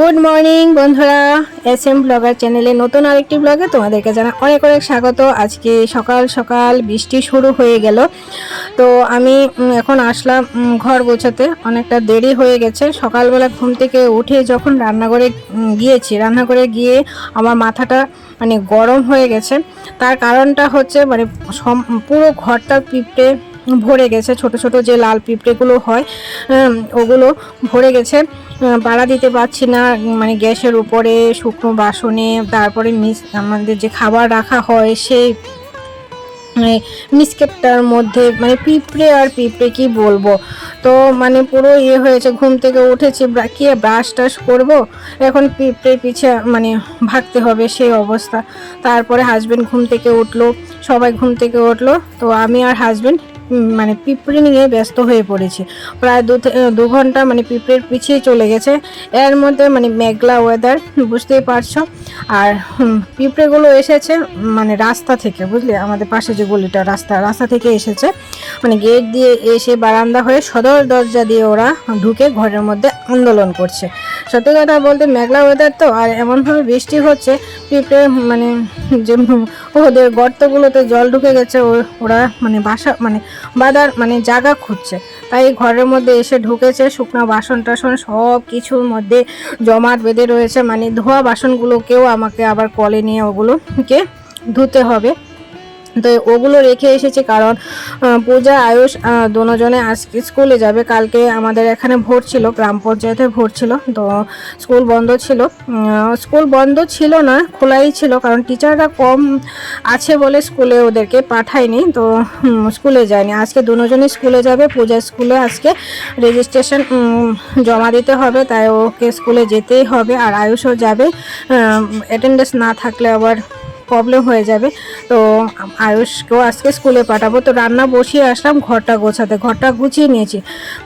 Good morning বন্ধুরা। S M blogger চ্যানেলে নতুন আরেকটি ব্লগে তোমাদেরকে জানা অনেক অনেক স্বাগত। আজকে সকাল সকাল বৃষ্টি শুরু হয়ে গেল। তো আমি এখন আসলাম ঘর গোছাতে। অনেকটা দেরি হয়ে গেছে। সকালবেলা ঘুম থেকে উঠে যখন রান্নাঘরে গিয়েছি, রান্নাঘরে গিয়ে আমার মাথাটা মানে গরম হয়ে গেছে। তার কারণটা হচ্ছে মানে পুরো ঘরটা পিঁপড়ে ভরে গেছে, ছোট ছোট যে লাল পিঁপড়েগুলো হয় ওগুলো ভরে গেছে। বাড়া দিতে পারছি না মানে গ্যাসের উপরে, শুকনো বাসনে, তারপরে মিস, আমাদের যে খাবার রাখা হয় সেই মানে মিসকেটটার মধ্যে মানে পিঁপড়ে আর পিঁপড়ে কি বলব? তো মানে পুরো ইয়ে হয়েছে, ঘুম থেকে উঠেছি কি ব্রাশ টাশ করব? এখন পিঁপড়ে পিছে মানে ভাগতে হবে সেই অবস্থা। তারপরে হাজবেন্ড ঘুম থেকে উঠল, সবাই ঘুম থেকে উঠল, তো আমি আর হাজবেন্ড মানে পিঁপড়ে নিয়ে ব্যস্ত হয়ে পড়েছি। প্রায় দু দু ঘণ্টা মানে পিঁপড়ের পিছিয়ে চলে গেছে। এর মধ্যে মানে মেঘলা ওয়েদার বুঝতেই পারছ। আর পিঁপড়েগুলো এসেছে মানে রাস্তা থেকে, বুঝলে? আমাদের পাশে যে গলিটা, রাস্তা রাস্তা থেকে এসেছে। মানে গেট দিয়ে এসে বারান্দা হয়ে সদর দরজা দিয়ে ওরা ঢুকে ঘরের মধ্যে আন্দোলন করছে। সত্যি কথা বলতে মেঘলা ওয়েদার তো, আর এমনভাবে বৃষ্টি হচ্ছে, পিঁপড়ে মানে যে ওদের গর্তগুলোতে জল ঢুকে গেছে ওরা মানে বাসা মানে বাদার মানে জায়গা খুঁজছে। তাই ঘরের মধ্যে এসে ঢুকেছে, শুকনো বাসন টাসন সব কিছুর মধ্যে জমাট বেঁধে রয়েছে। মানে ধোয়া বাসনগুলোকেও আমাকে আবার কলে নিয়ে ওগুলোকে ধুতে হবে। তো ওগুলো রেখে এসেছে কারণ পূজা, আয়ুষ দুজনে আজকে স্কুলে যাবে। কালকে আমাদের এখানে ভোট ছিল, গ্রাম পঞ্চায়েতে ভোট ছিল, তো স্কুল বন্ধ ছিল। স্কুল বন্ধ ছিল না, খোলাই ছিল, কারণ টিচাররা কম আছে বলে স্কুলে ওদেরকে পাঠায়নি, তো স্কুলে যায়নি। আজকে দুজনই স্কুলে যাবে, পূজা স্কুলে আজকে রেজিস্ট্রেশন জমা দিতে হবে, তাই ওকে স্কুলে যেতেই হবে, আর আয়ুষও যাবে। অ্যাটেন্ডেন্স না থাকলে আবার প্রবলেম হয়ে যাবে। তো আয়ুষকেও আজকে স্কুলে পাঠাবো। তো রান্না বসিয়ে আসলাম, ঘরটা গোছাতে। ঘরটা গুছিয়ে নিয়েছি।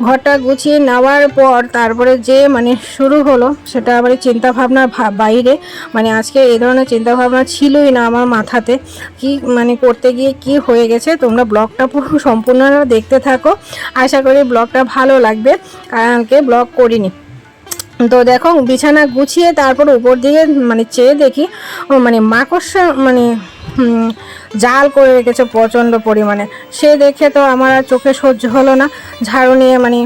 ঘরটা গুছিয়ে নেওয়ার পর তারপরে যে মানে শুরু হলো, সেটা আবার চিন্তা ভাবনার বাইরে। মানে আজকে এই ধরনের চিন্তা ভাবনা ছিলই না আমার মাথাতে। কি মানে করতে গিয়ে কি হয়ে গেছে, তোমরা ব্লগটা পুরো সম্পূর্ণ দেখতে থাকো। আশা করি ব্লগটা ভালো লাগবে। কারণকে ব্লগ করিনি। তো দেখো বিছানা গুছিয়ে তারপর উপর দিকে মানে চেয়ে দেখি মানে মাকড়সা মানে জাল করে রেখেছে প্রচণ্ড পরিমাণে। সে দেখে তো আমার আর চোখে সহ্য হলো না। ঝাড়ু নিয়ে মানে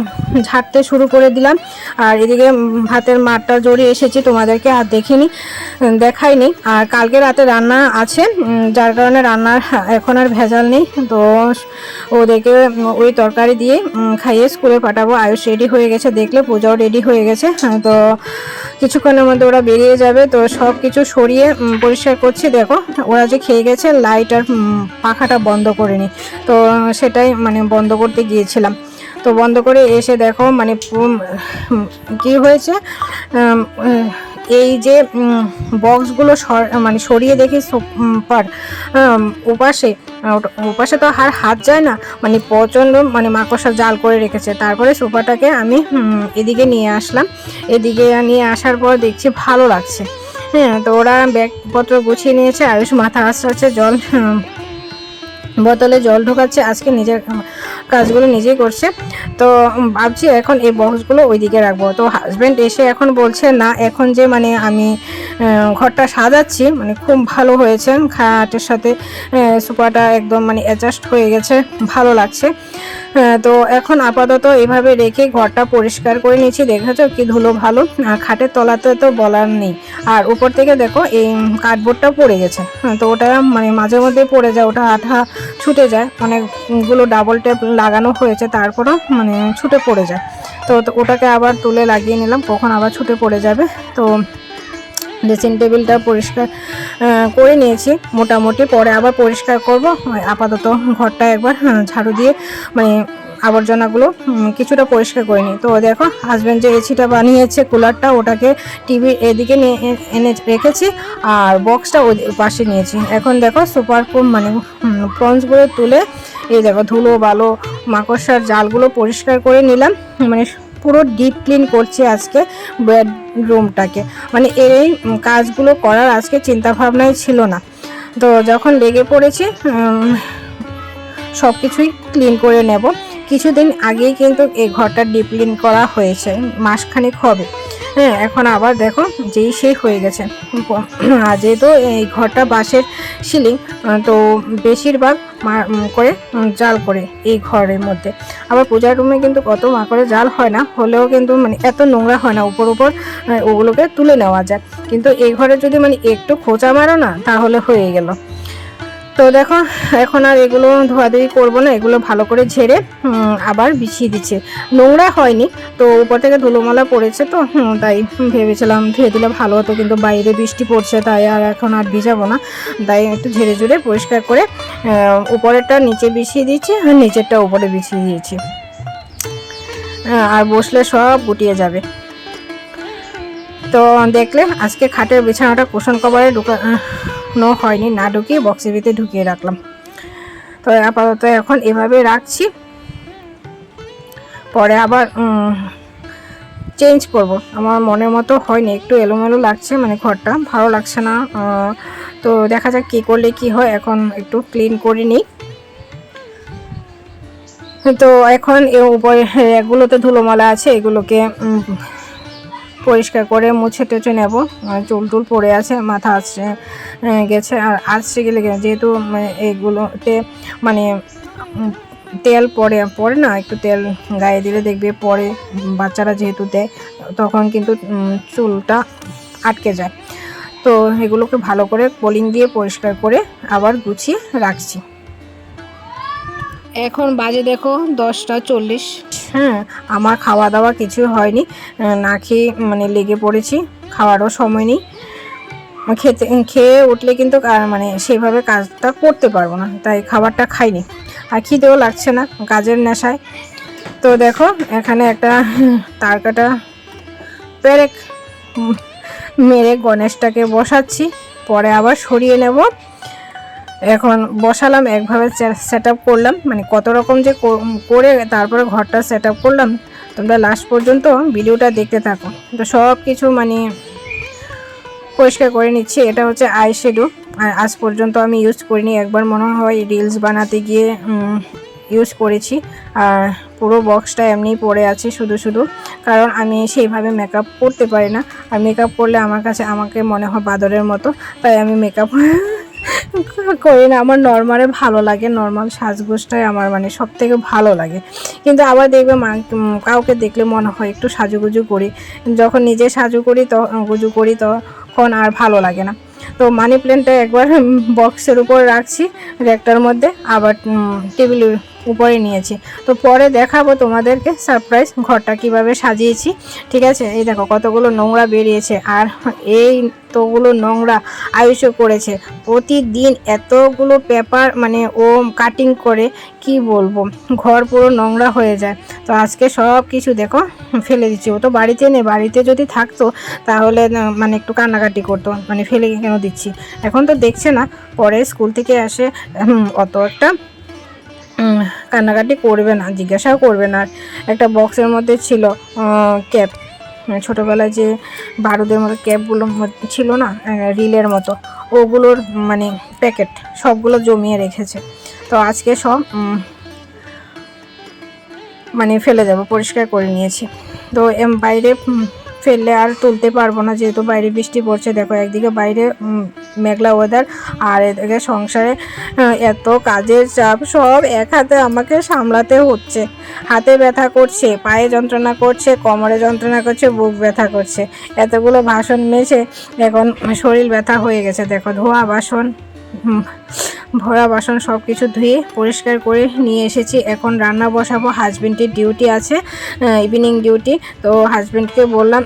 ঝাড়তে শুরু করে দিলাম। আর এদিকে ভাতের মাঠটা জড়িয়ে এসেছি তোমাদেরকে আর দেখিনি দেখাইনি। আর কালকে রাতে রান্না আছে যার কারণে রান্নার এখন আর ভেজাল নেই। তো ওদেরকে ওই তরকারি দিয়ে খাইয়ে স্কুলে পাঠাবো। আয়ুষ রেডি হয়ে গেছে দেখলে পূজাও রেডি হয়ে গেছে। হ্যাঁ, তো কিছুক্ষণের মধ্যে ওরা বেরিয়ে যাবে। তো সব কিছু সরিয়ে পরিষ্কার করছি। দেখো ওরা যে খেয়ে গেছে লাইট আর পাখাটা বন্ধ করিনি। তো সেটাই মানে বন্ধ করতে গিয়েছিলাম। তো বন্ধ করে এসে দেখো মানে কি হয়েছে? এই যে বক্সগুলো মানে সরিয়ে দেখি পার ওপাশে আহ, ওটা- ওপাশে তো আর হাত যায় না মানে প্রচণ্ড মানে মাকড়সা জাল করে রেখেছে। তারপরে সোফাটাকে আমি এদিকে নিয়ে আসলাম। এদিকে নিয়ে আসার পর দেখছি ভালো লাগছে। হ্যাঁ তো ওরা ব্যাগপত্র গুছিয়ে নিয়েছে আয়ুষ মাথা আসছে জল বোতলে জল ঢোকাচ্ছে, আজকে নিজের কাজগুলো নিজেই করছে। তো ভাবছি এখন এই বক্সগুলো ওইদিকে রাখব। তো হাজব্যান্ড এসে এখন বলছে, না, এখন যে মানে আমি ঘরটা সাজাচ্ছি মানে খুব ভালো হয়েছে, খাটের সাথে সোফাটা একদম মানে অ্যাডজাস্ট হয়ে গেছে, ভালো লাগছে। তো এখন আপাতত এভাবে রেখে ঘরটা পরিষ্কার করে নিয়েছি। দেখেছ কি ধুলো ভালো? আর খাটের তলাতে তো বলার নেই। আর উপর থেকে দেখো, এই কার্ডবোর্ডটা পড়ে গেছে। তো ওটা মানে মাঝে মধ্যে পড়ে যায়, ওটা আঠা ছুটে যায়। অনেকগুলো ডাবল টেপ লাগানো হয়েছে তারপরও মানে ছুটে পড়ে যায়। তো ওটাকে আবার তুলে লাগিয়ে নিলাম কখন আবার ছুটে পড়ে যাবে। তো ড্রেসিং টেবিলটা পরিষ্কার করে নিয়েছি মোটামুটি। পরে আবার পরিষ্কার করব। আপাতত ঘরটা একবার হ্যাঁ, ঝাড়ু দিয়ে মানে আবর্জনাগুলো কিছুটা পরিষ্কার করে নিই। তো দেখো হাজব্যান্ড যে এসিটা বানিয়েছে কুলারটা ওটাকে টিভি এদিকে এনে রেখেছি আর বক্সটা পাশে নিয়েছি। এখন দেখো সুপার মানে প্রন্সগুলো তুলে এই দেখো, ধুলো, বালো, মাকড়সার জালগুলো পরিষ্কার করে নিলাম। মানে পুরো ডিপ ক্লিন করছি আজকে বেডরুমটাকে মানে এই কাজগুলো করার আজকে চিন্তা ভাবনাই ছিল না। তো যখন লেগে পড়েছি সব কিছুই ক্লিন করে নেব। কিছুদিন আগেই কিন্তু এই ঘরটা ডিপ ক্লিন করা হয়েছে, মাসখানেক হবে। হ্যাঁ এখন আবার দেখো যেই সেই হয়ে গেছে। আর যেহেতু এই ঘরটা বাঁশের সিলিং তো বেশিরভাগ করে জাল করে এই ঘরের মধ্যে। আবার পূজার রুমে কিন্তু কত মা করে জাল হয় না, হলেও কিন্তু মানে এত নোংরা হয় না, উপর উপর ওগুলোকে তুলে নেওয়া যায়। কিন্তু এই ঘরে যদি মানে একটু খোঁচা মারো না, তাহলে হয়ে গেল। তো দেখো, এখন আর এগুলো ধোয়াধুয়ি করব না, এগুলো ভালো করে ঝেড়ে আবার বিছিয়ে দিচ্ছে। নোংরা হয়নি, তো উপর থেকে ধুলোমালা পড়েছে তো তাই ভেবেছিলাম ধুয়ে দিলে ভালো হতো, কিন্তু বাইরে বৃষ্টি পড়ছে, তাই আর এখন আর ভিজাবো না। তাই একটু ঝেড়ে ঝুড়ে পরিষ্কার করে উপরেরটা নিচে বিছিয়ে দিয়েছি, আর নিচেরটা উপরে বিছিয়ে দিয়েছি। আর বসলে সব গুটিয়ে যাবে। তো দেখলে, আজকে খাটের বিছানাটা কুশন কভারে ঢুকানো হয়নি, না ঢুকিয়ে বক্সের ভিতরে ঢুকিয়ে রাখলাম। তো আপাতত এখন এভাবে রাখছি। পরে আবার চেঞ্জ করব। আমার মনের মতো হয়নি, একটু এলোমেলো লাগছে মানে ঘরটা ভালো লাগছে না। তো দেখা যাক কী করলে কি হয়, এখন একটু ক্লিন করে নিই। তো এখন উপরে, এগুলোতে ধুলোমালা আছে, এগুলোকে পরিষ্কার করে মুছে টুছে নেব। চুল টুল পড়ে আছে মাথা আসছে গেছে। আর আসছে গেলে যেহেতু উম, এগুলোতে মানে তেল পড়ে পড়ে না একটু তেল গায়ে দিলে দেখবে পরে বাচ্চারা যেহেতু দেয় তখন কিন্তু চুলটা আটকে যায়। তো এগুলোকে ভালো করে পোলিং দিয়ে পরিষ্কার করে আবার গুছিয়ে রাখছি। এখন বাজে দেখো দশটা চল্লিশ। হ্যাঁ আমার খাওয়া দাওয়া কিছু হয়নি না খেয়ে মানে লেগে পড়েছি, খাওয়ারও সময় নেই। খেতে, খেয়ে উঠলে কিন্তু মানে সেভাবে কাজটা করতে পারব না, তাই খাবারটা খাইনি। আর খিদেও লাগছে না কাজের নেশায়। তো দেখো, এখানে একটা তার কাটা পেরেক মেরে গণেশটাকে বসাচ্ছি, পরে আবার সরিয়ে নেব। এখন বসালাম, একভাবে সেট করলাম। মানে কত রকম যে করে তারপরে ঘরটা সেট আপ করলাম। তোমরা লাস্ট পর্যন্ত ভিডিওটা দেখতে থাকো। তো সব কিছু মানে পরিষ্কার করে নিচ্ছি। এটা হচ্ছে আই শ্যাডো আর আজ পর্যন্ত আমি ইউজ করিনি। একবার মনে হয় রিলস বানাতে গিয়ে ইউজ করেছি। আর পুরো বক্সটা এমনিই পড়ে আছে শুধু শুধু। কারণ আমি সেইভাবে মেকআপ করতে পারি না। আর মেকআপ করলে আমার কাছে, আমাকে মনে হয় বাদরের মতো। তাই আমি মেকআপ করি না, আমার নর্মালে ভালো লাগে, নর্মাল সাজগোজটাই আমার মানে সব থেকে ভালো লাগে। কিন্তু আবার দেখবে মা কাউকে দেখলে মনে হয় একটু সাজুগুজু করি। যখন নিজে সাজু করি তো, গুজু করি তখন আর ভালো লাগে না। তো মানি প্ল্যান্টটা একবার বক্সের উপর রাখছি, র্যাকটার মধ্যে, আবার টেবিলের উপরে নিয়েছি। তো পরে দেখাবো তোমাদেরকে সারপ্রাইজ ঘরটা কীভাবে সাজিয়েছি। ঠিক আছে? এই দেখো কতগুলো নোংরা বেরিয়েছে। আর এই তোগুলো নোংরা আয়ুষও করেছে। প্রতিদিন এতগুলো পেপার মানে ও কাটিং করে, কি বলব? ঘর পুরো নোংরা হয়ে যায়। তো আজকে সব কিছু দেখো ফেলে দিচ্ছি। ও তো বাড়িতে নেই। বাড়িতে যদি থাকতো তাহলে মানে একটু কান্নাকাটি করতো। মানে ফেলে কেন দিচ্ছি? এখন তো দেখছে না। পরে স্কুল থেকে আসে অত একটা কান্নাকাটি করবে না, জিজ্ঞাসাও করবে না। আর একটা বক্সের মধ্যে ছিল ক্যাপ ছোটোবেলায় যে বারুদের মতো ক্যাপগুলো ছিল না রিলের মতো, ওগুলোর মানে প্যাকেট সবগুলো জমিয়ে রেখেছে। তো আজকে সব মানে ফেলে দেবো, পরিষ্কার করে নিয়েছি। তো বাইরে ফেললে আর তুলতে পারব না, যেহেতু বাইরে বৃষ্টি পড়ছে, দেখো একদিকে বাইরে মেঘলা ওয়েদার আর এদিকে সংসারে এত কাজের চাপ, সব এক হাতে আমাকে সামলাতে হচ্ছে। হাতে ব্যথা করছে, পায়ে যন্ত্রণা করছে, কোমরে যন্ত্রণা করছে, বুক ব্যথা করছে। এতগুলো ভাষণ মেছে এখন শরীর ব্যথা হয়ে গেছে, দেখো ধোয়া বাসন। ভরা বাসন সব কিছু ধুয়ে পরিষ্কার করে নিয়ে এসেছি। এখন রান্না বসাবো। হাজবেন্ডের ডিউটি আছে ইভিনিং ডিউটি তো হাজবেন্ডকে বললাম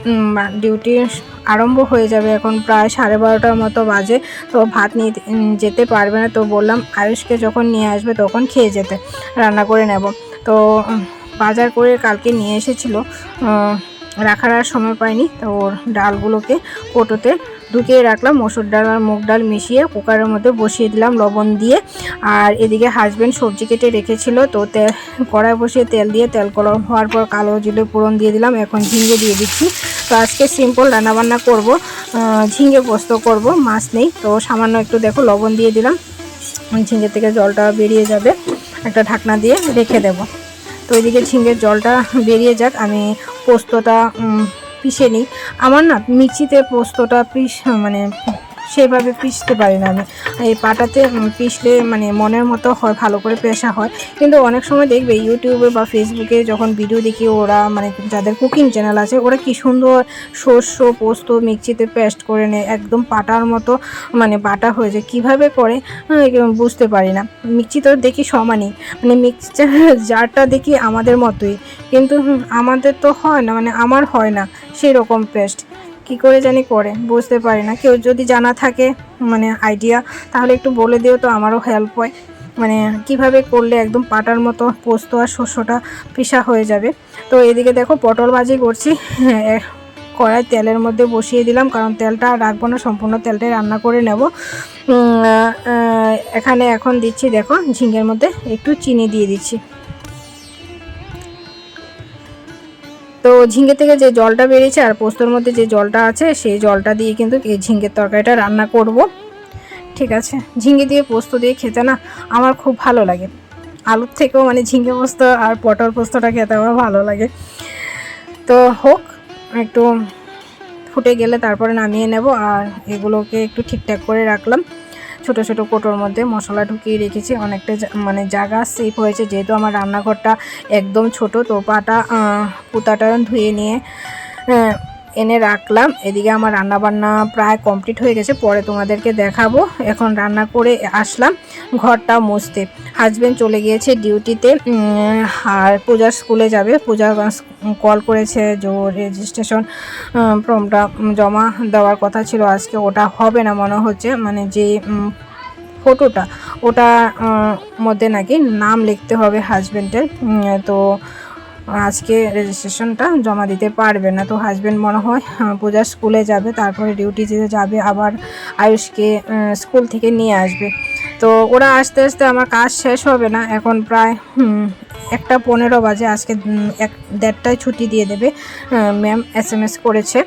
ডিউটি আরম্ভ হয়ে যাবে এখন প্রায় সাড়ে বারোটার মতো বাজে। তো ভাত নিয়ে যেতে পারবে না। তো বললাম, আয়ুষকে যখন নিয়ে আসবে তখন খেয়ে যেতে, রান্না করে নেব। তো বাজার করে কালকে নিয়ে এসেছিল। রাখার আর সময় পাইনি। তো ওর ডালগুলোকে কোটোতে ঢুকিয়ে রাখলাম মসুর ডাল আর মুগ ডাল মিশিয়ে কুকারের মধ্যে বসিয়ে দিলাম লবণ দিয়ে। আর এদিকে হাজব্যান্ড সবজি কেটে রেখেছিল তো তেল কড়াই বসিয়ে তেল দিয়ে তেল গরম হওয়ার পর কালো জিরে ফোড়ন দিয়ে দিলাম এখন ঝিঙে দিয়ে দিচ্ছি। তো আজকে সিম্পল রান্নাবান্না করব আহ, ঝিঙে পোস্ত করব মাছ নেই। তো সামান্য একটু দেখো লবণ দিয়ে দিলাম ঝিঙে থেকে জলটা বেরিয়ে যাবে একটা ঢাকনা দিয়ে রেখে দেব। তো এদিকে ঝিঙের জলটা বেরিয়ে যাক আমি পোস্তটা পিষে নিই। আমার না মিক্সিতে পোস্তটা পিস মানে সেভাবে পিষতে পারি না আমি। এই পাটাতে পিষলে মানে মনের মতো হয়, ভালো করে পেশা হয়। কিন্তু অনেক সময় দেখবে ইউটিউবে বা ফেসবুকে যখন ভিডিও দেখি, ওরা মানে যাদের কুকিং চ্যানেল আছে, ওরা কি সুন্দর শস্য পোস্ত মিক্সিতে পেস্ট করে নেয়, একদম পাটার মতো মানে বাটা হয়ে যায়। কীভাবে করে? বুঝতে পারি না। মিক্সি তো দেখি সমানই। মানে মিক্সচার জারটা দেখি আমাদের মতোই। কিন্তু আমাদের তো হয় না মানে আমার হয় না সেই রকম পেস্ট কি করে জানি করে, বুঝতে পারি না। কেউ যদি জানা থাকে মানে আইডিয়া তাহলে একটু বলে দিও তো আমারও হেল্প হয়। মানে কীভাবে করলে একদম পাটার মতো পোস্ত আর শস্যটা পিসা হয়ে যাবে। তো এদিকে দেখো পটল ভাজি করছি। কড়াই তেলের মধ্যে বসিয়ে দিলাম, কারণ তেলটা আর রাখব না, সম্পূর্ণ তেলটাই রান্না করে নেব। এখানে এখন দিচ্ছি, দেখো ঝিঙ্গের মধ্যে একটু চিনি দিয়ে দিচ্ছি। তো ঝিঙ্গে থেকে যে জলটা বেরিয়েছে আর পোস্তর মধ্যে যে জলটা আছে, সেই জলটা দিয়ে কিন্তু এই ঝিঙ্গের তরকারিটা রান্না করব। ঠিক আছে? ঝিঙ্গে দিয়ে পোস্ত দিয়ে খেতে না আমার খুব ভালো লাগে। আলুর থেকেও মানে ঝিঙ্গে পোস্ত আর পটল পোস্তটা খেতে আমার ভালো লাগে। তো হোক, একটু ফুটে গেলে তারপরে নামিয়ে নেব আর এগুলোকে একটু ঠিকঠাক করে রাখলাম। ছোট ছোট কোটোর মধ্যে মশলা ঢুকিয়ে রেখেছি। অনেকটা মানে জায়গা সেফ হয়েছে। যেহেতু আমার রান্নাঘরটা একদম ছোট, তো পাটা পুতাটা ধুয়ে নিয়ে এনে রাখলাম। এদিকে আমার রান্না বান্না প্রায় কমপ্লিট হয়ে গেছে, পরে তোমাদেরকে দেখাবো। এখন রান্না করে আসলাম ঘরটা মুছতে। হাজবেন্ড চলে গিয়েছে ডিউটিতে আর পূজার স্কুলে যাবে। পূজা কল করেছে যে রেজিস্ট্রেশন ফর্মটা জমা দেওয়ার কথা ছিল। আজকে ওটা হবে না মনে হচ্ছে। মানে যে ফটোটা ওটা মধ্যে নাকি নাম লিখতে হবে হাজবেন্ডের তো আজকে রেজিস্ট্রেশনটা জমা দিতে পারবে না। তো হাজবেন্ড মনে হয় পূজার স্কুলে যাবে, তারপরে ডিউটি ডিউটিতে যাবে, আবার আয়ুষকে স্কুল থেকে নিয়ে আসবে। তো ওরা আস্তে আস্তে আমার কাজ শেষ হবে না। এখন প্রায় একটা পনেরো বাজে, আজকে এক, দেড়টায় ছুটি দিয়ে দেবে ম্যাম এস এম এস করেছে।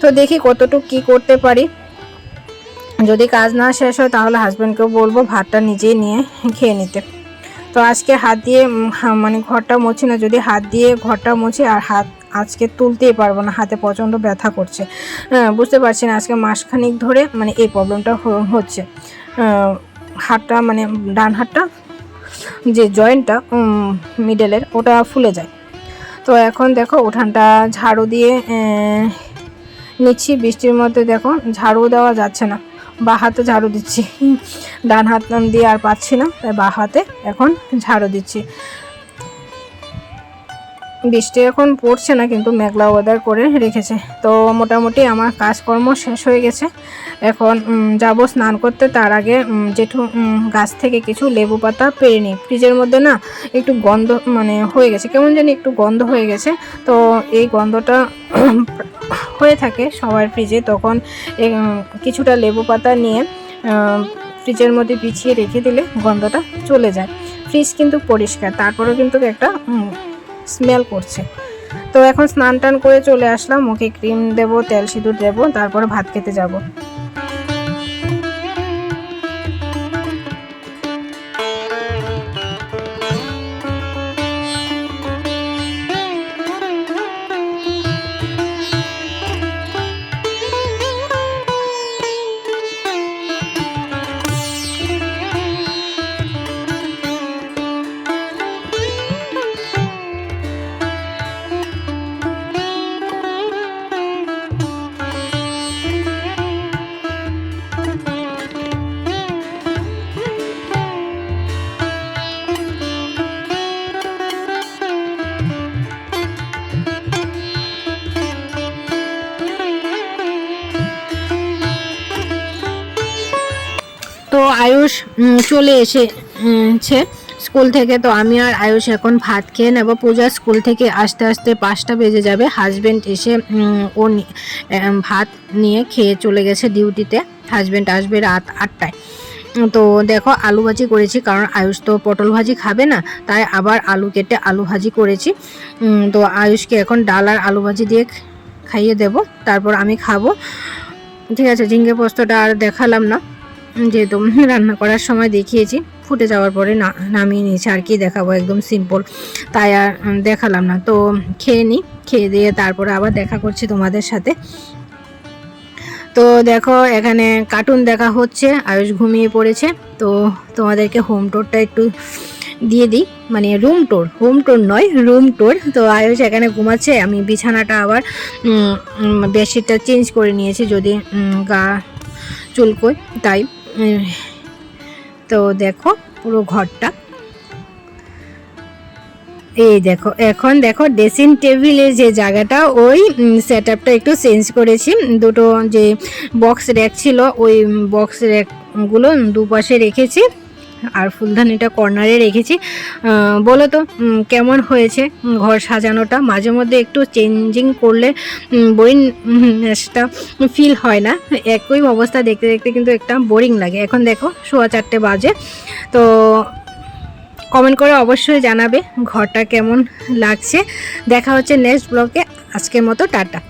তো দেখি কতটুকু কি করতে পারি। যদি কাজ না শেষ হয় তাহলে হাজব্যান্ডকেও বলব, ভাতটা নিজেই নিয়ে খেয়ে নিতে। তো আজকে হাত দিয়ে মানে ঘরটা মুছি না যদি হাত দিয়ে ঘরটা মুছি আর হাত আজকে তুলতেই পারব না হাতে প্রচণ্ড ব্যথা করছে। হ্যাঁ, বুঝতে পারছি না আজকে মাসখানিক ধরে মানে এই প্রবলেমটা হচ্ছে। হাতটা মানে ডান হাতটা যে জয়েন্টটা মিডলের ওটা ফুলে যায়। তো এখন দেখো উঠানটা ঝাড়ু দিয়ে নিচ্ছি বৃষ্টির মধ্যে দেখো ঝাড়ু দেওয়া যাচ্ছে না। বা হাতে ঝাড়ু দিচ্ছি। ডান হাত দিয়ে আর পাচ্ছি না, তাই বা হাতে এখন ঝাড়ু দিচ্ছি। বৃষ্টি এখন পড়ছে না, কিন্তু মেঘলা ওয়েদার করে রেখেছে। তো মোটামুটি আমার কাজকর্ম শেষ হয়ে গেছে। এখন যাব স্নান করতে। তার আগে জেঠু গাছ থেকে কিছু লেবু পাতা পেরে নিই। ফ্রিজের মধ্যে না একটু গন্ধ মানে হয়ে গেছে। কেমন জানি একটু গন্ধ হয়ে গেছে। তো এই গন্ধটা হয়ে থাকে সবার ফ্রিজে। তখন কিছুটা লেবু পাতা নিয়ে ফ্রিজের মধ্যে পিছিয়ে রেখে দিলে গন্ধটা চলে যায়। ফ্রিজ কিন্তু পরিষ্কার। তারপরেও কিন্তু একটা স্মেল করছে। তো এখন স্নান টান করে চলে আসলাম মুখে ক্রিম দেবো, তেল সিঁদুর দেবো, তারপরে ভাত খেতে যাব। চলে এসেছে স্কুল থেকে। তো আমি আর আয়ুষ এখন ভাত খেয়ে নেব। পূজা স্কুল থেকে আস্তে আস্তে পাঁচটা বেজে যাবে। হাজবেন্ড এসে ও ভাত নিয়ে খেয়ে চলে গেছে ডিউটিতে। হাজব্যান্ড আসবে রাত আটটায়। তো দেখো, আলু ভাজি করেছি কারণ আয়ুষ তো পটল ভাজি খাবে না। তাই আবার আলু কেটে আলু ভাজি করেছি। তো আয়ুষকে এখন ডাল আর আলু ভাজি দিয়ে খাইয়ে দেব। তারপর আমি খাব। ঠিক আছে, ঝিঙ্গে পোস্তটা আর দেখালাম না। যেহেতু রান্না করার সময় দেখিয়েছি, ফুটে যাওয়ার পরে না, নামিয়ে নিয়েছি, আর কি দেখাবো, একদম সিম্পল তাই আর দেখালাম না। তো খেয়ে নিই খেয়ে দিয়ে তারপরে আবার দেখা করছি তোমাদের সাথে। তো দেখো, এখানে কার্টুন দেখা হচ্ছে, আয়ুষ ঘুমিয়ে পড়েছে। তো তোমাদেরকে হোম টোরটা একটু দিয়ে দিই। মানে রুম টোর হোম টোর নয় রুম টোর তো আয়ুষ এখানে ঘুমাচ্ছে, আমি বিছানাটা আবার বেডশিটটা চেঞ্জ করে নিয়েছি, যদি গা চুলকোয়, তাই। তো দেখো, পুরো ঘরটা। এই দেখো, এখন দেখো ড্রেসিং টেবিলের যে জায়গাটা, ওই সেট একটু চেঞ্জ করেছি। দুটো যে বক্স র্যাক ছিল, ওই বক্স র্যাকগুলো দুপাশে রেখেছি। আর ফুলদানিটা কর্নারে রেখেছি। বলো তো কেমন হয়েছে ঘর সাজানোটা? মাঝে মধ্যে একটু চেঞ্জিং করলে বোরিংটা ফিল হয় না। একই অবস্থা দেখতে দেখতে কিন্তু একটা বোরিং লাগে। এখন দেখো, সোয়া চারটে বাজে। তো কমেন্ট করে অবশ্যই জানাবে ঘরটা কেমন লাগছে। দেখা হচ্ছে নেক্সট ব্লগে আজকের মতো, টাটা।